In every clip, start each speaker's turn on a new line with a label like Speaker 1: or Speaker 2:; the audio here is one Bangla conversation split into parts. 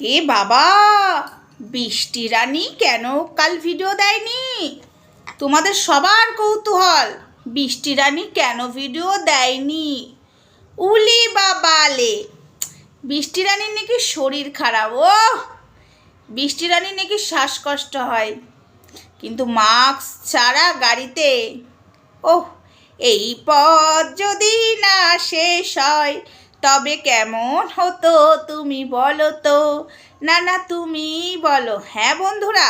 Speaker 1: এ বাবা, বৃষ্টি রানী কেন কাল ভিডিও দেয়নি? তোমাদের সবার কৌতূহল, বৃষ্টি রানী কেন ভিডিও দেয়নি? উলি বাবালে বৃষ্টি রানীর নাকি শরীর খারাপ ও বৃষ্টি রানীর নাকি শ্বাসকষ্ট হয়। কিন্তু মাস্ক ছাড়া গাড়িতে, ওহ! এই পথ যদি না শেষ হয় তবে কেমন হতো তুমি বলো তো? না না তুমি বলো। হ্যাঁ বন্ধুরা,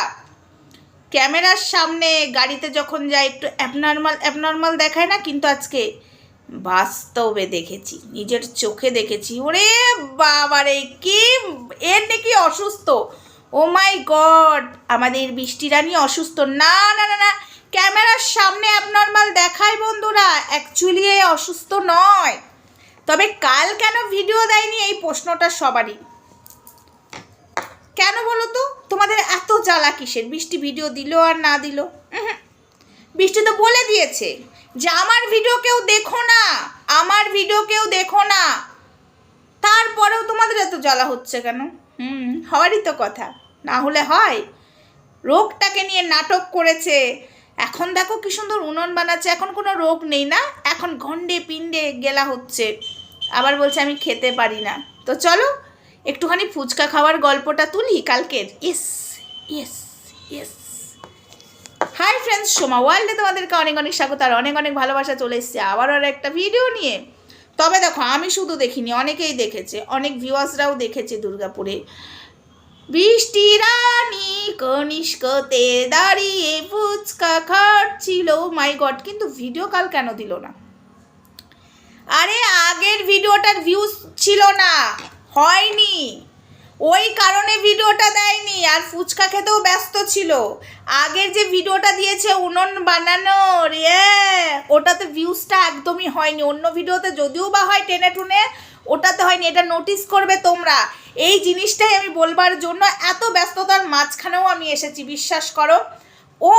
Speaker 1: ক্যামেরার সামনে গাড়িতে যখন যাই, একটু অ্যাবনর্মাল অ্যাবনর্মাল দেখায় না? কিন্তু আজকে বাস্তবে দেখেছি, নিজের চোখে দেখেছি। ওরে বাবারে, কি, এর নাকি অসুস্থ? ও মাই গড, আমাদের বৃষ্টি রানী অসুস্থ। না না না না, ক্যামেরার সামনে অ্যাবনর্মাল দেখায় বন্ধুরা অ্যাকচুয়ালি এ অসুস্থ নয়। তবে কাল কেন ভিডিও দেয়নি এই প্রশ্নটা সবারই? কেন বলো তো? তোমাদের এত জ্বালা কিসের? বৃষ্টি ভিডিও দিল আর না দিল? বৃষ্টি তো বলে দিয়েছে যে আমার ভিডিও কেউ দেখো না, আমার ভিডিও কেউ দেখো না। তারপরেও তোমাদের এত জ্বালা হচ্ছে কেন? হুম, হওয়ারই তো কথা। না হলে হয়। রোগটাকে নিয়ে নাটক করেছে। এখন দেখো কি সুন্দর উনুন বানাচ্ছে। এখন কোনো রোগ নেই না? এখন ঘন্ডে পিণ্ডে গেলা হচ্ছে। আবার বলছে আমি খেতে পারি না। তো চলো, একটুখানি ফুচকা খাওয়ার গল্পটা তুলি কালকের। ইস yes yes hi friends Soma ওয়ার্ল্ডে তোমাদেরকে অনেক অনেক স্বাগত আর অনেক অনেক ভালোবাসা চলে এসছে আবার আর একটা ভিডিও নিয়ে। তবে দেখো, আমি শুধু দেখিনি, অনেকেই দেখেছে, অনেক ভিউয়ার্সরাও দেখেছে দুর্গাপুরে। বৃষ্টি রানী কনিষ্কতে দাঁড়িয়ে ফুচকা খাচ্ছিল। মাই গড কিন্তু ভিডিও কাল কেন দিল না? আরে আগের ভিডিওটার ভিউজ ছিল না, হয়নি। ওই কারণে ভিডিওটা দেয়নি, আর ফুচকা খেতেও ব্যস্ত ছিল। আগের যে ভিডিওটা দিয়েছে উনুন বানানোর ইয়ে ওটাতে ভিউজটা একদমই হয়নি। অন্য ভিডিওতে যদিও বা হয় টেনে টুনে, ওটাতে হয়নি। এটা নোটিস করবে তোমরা। এই জিনিসটাই আমি বলবার জন্য এত ব্যস্ততার মাঝখানেও আমি এসেছি, বিশ্বাস করো। ও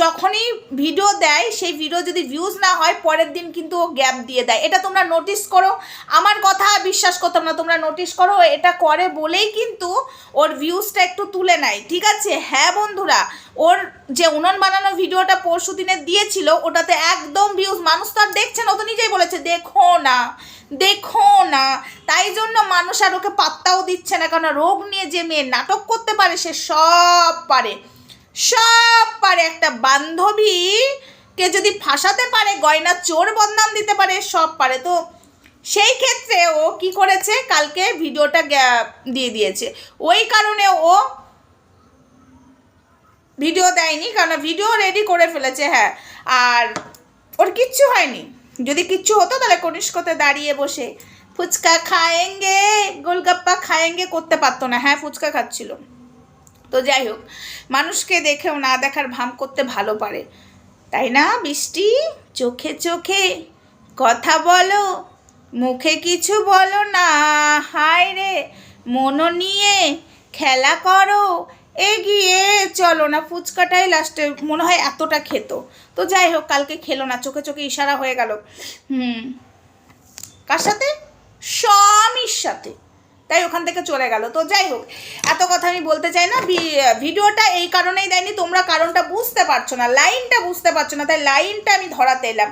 Speaker 1: যখনই ভিডিও দেয়, সেই ভিডিও যদি ভিউজ না হয়, পরের দিন কিন্তু ও গ্যাপ দিয়ে দেয়। এটা তোমরা নোটিস করো। আমার কথা বিশ্বাস করতাম না, তোমরা নোটিস করো, এটা করে বলেই কিন্তু ওর ভিউজটা একটু তুলে নেয়, ঠিক আছে? হ্যাঁ বন্ধুরা, ওর যে উনুন বানানো ভিডিওটা পরশু দিনে দিয়েছিল, ওটাতে একদম ভিউজ মানুষ তো আর দেখছে না, ও তো নিজেই বলেছে, দেখো না দেখো না। তাই জন্য মানুষ আর ওকে পাত্তাও দিচ্ছে না কারণ রোগ নিয়ে যে মেয়ে নাটক করতে পারে, সে সব পারে। সব পারে। একটা বান্ধবীকে যদি ফাঁসাতে পারে, গয়না চোর বদনাম দিতে পারে, সব পারে। তো সেই ক্ষেত্রে ও কি করেছে? কালকে ভিডিওটা দিয়ে দিয়েছে। ওই কারণে ও ভিডিও দেয়নি কারণ ভিডিও রেডি করে ফেলেছে হ্যাঁ। আর ওর কিচ্ছু হয়নি। যদি কিচ্ছু হতো, তাহলে কনিষ্কতে দাঁড়িয়ে বসে ফুচকা খায়েঙ্গে, গোলগাপ্পা খায়েঙ্গে করতে পারতো না। হ্যাঁ ফুচকা খাচ্ছিল। তো যাই হোক, মানুষকে দেখেও না দেখার ভাম করতে ভালো পারে। তাই না, বৃষ্টি? চোখে চোখে কথা বলো, মুখে কিছু বলো না। হায় রে মনো নিয়ে খেলা করো, এগিয়ে চলো না। ফুচকাটাই লাস্টে মনে হয় এতটা খেত। তো যাই হোক, কালকে খেলো না, চোখে চোখে ইশারা হয়ে গেল। হুম, কার সাথে? স্বামীর সাথে। তাই ওখান থেকে চলে গেল। তো যাই হোক, এত কথা আমি বলতে চাই না ভিডিওটা এই কারণেই দেয়নি, তোমরা কারণটা বুঝতে পারছ না, লাইনটা বুঝতে পারছ না, তাই লাইনটা আমি ধরাতে এলাম।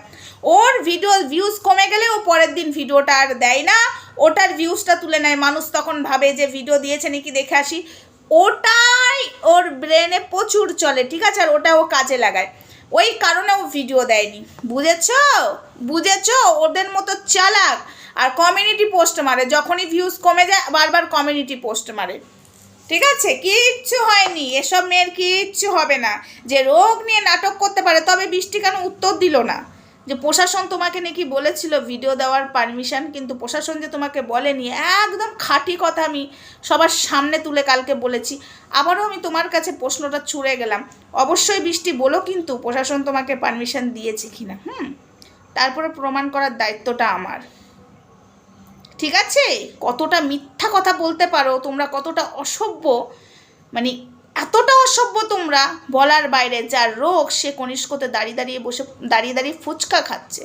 Speaker 1: ওর ভিডিও ভিউজ কমে গেলে ও পরের দিন ভিডিওটা আর দেয় না, ওটার ভিউজটা তুলে নেয়। মানুষ তখন ভাবে যে ভিডিও দিয়েছে নাকি দেখে আসি। ওটাই ওর ব্রেনে প্রচুর চলে, ঠিক আছে, আর ওটা ও কাজে লাগায়। ওই কারণে ও ভিডিও দেয়নি, বুঝেছ? বুঝেছ? ওদের মতো চালাক। আর কমিউনিটি পোস্ট মারে, যখনই ভিউজ কমে যায়, বারবার কমিউনিটি পোস্ট মারে। ঠিক আছে? কিচ্ছু হয়নি। এসব মেয়ের কিচ্ছু হবে না। যে রোগ নিয়ে নাটক করতে পারে, তবে বৃষ্টি কেন উত্তর দিল না? যে প্রশাসন তোমাকে নাকি বলেছিল ভিডিও দেওয়ার পারমিশন কিন্তু প্রশাসন যে তোমাকে বলেনি, একদম খাঁটি কথা আমি সবার সামনে তুলে কালকে বলেছি। আবারও আমি তোমার কাছে প্রশ্নটা ছুড়ে গেলাম। অবশ্যই বৃষ্টি বলো, কিন্তু প্রশাসন তোমাকে পারমিশন দিয়েছে কিনা, হুম? তারপরে প্রমাণ করার দায়িত্বটা আমার। ঠিক আছে? কতটা মিথ্যা কথা বলতে পারো, তোমরা কতটা অসভ্য। মানে এতটা অসভ্য তোমরা বলার বাইরে, যার রোগ সে কনিষ্কতে দাঁড়িয়ে দাঁড়িয়ে বসে, দাঁড়িয়ে দাঁড়িয়ে ফুচকা খাচ্ছে।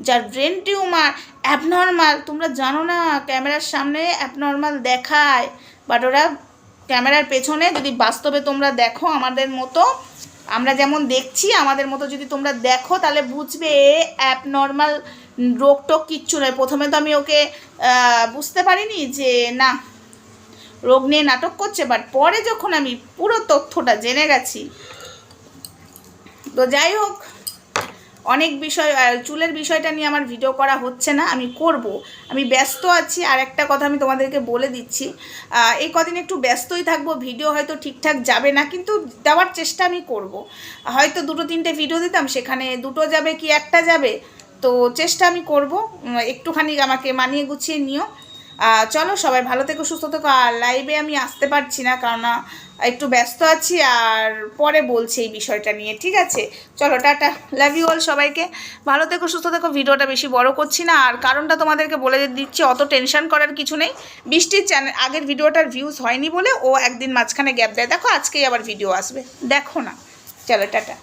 Speaker 1: যার ব্রেন টিউমার অ্যাবনর্মাল, তোমরা জানো না, ক্যামেরার সামনে অ্যাবনর্মাল দেখায়। বাট ওরা ক্যামেরার পেছনে যদি বাস্তবে তোমরা দেখো আমাদের মতো আমরা যেমন দেখছি, আমাদের মতো যদি তোমরা দেখো, তাহলে বুঝবে অ্যাপ নর্মাল রোগ টোগ কিচ্ছু নয়। প্রথমে তো আমি ওকে বুঝতে পারিনি যে না, রোগ নিয়ে নাটক করছে বাট পরে যখন আমি পুরো তথ্যটা জেনে গেছি, তো যাই হোক অনেক বিষয় চুলের বিষয়টা নিয়ে আমার ভিডিও করা হচ্ছে না, আমি করব। আমি ব্যস্ত আছি, আর একটা কথা আমি তোমাদেরকে বলে দিচ্ছি। এই কদিন একটু ব্যস্তই থাকব ভিডিও হয়তো ঠিকঠাক যাবে না, কিন্তু দেওয়ার চেষ্টা আমি করব। হয়তো দুটো তিনটে ভিডিও দিতাম, সেখানে দুটো যাবে কি একটা যাবে, তো চেষ্টা আমি করব। একটুখানি আমাকে মানিয়ে গুছিয়ে নিও। চলো, সবাই ভালো থেকো, সুস্থ থেকো। আর লাইভে আমি আসতে পারছি না, কারণ একটু ব্যস্ত আছি, আর পরে বলছি এই বিষয়টা নিয়ে, ঠিক আছে? চলো, টাটা। লাভ ইউ অল সবাইকে। ভালো থেকো, সুস্থ থেকো। ভিডিওটা বেশি বড় করছি না, আর কারণটা তোমাদেরকে বলে দিচ্ছি, অত টেনশন করার কিছু নেই। বৃষ্টির চ্যানেল আগের ভিডিওটার ভিউজ হয়নি বলে ও একদিন মাঝখানে গ্যাপ দেয়। দেখো, আজকেই আবার ভিডিও আসবে। দেখো না। চলো, টাটা।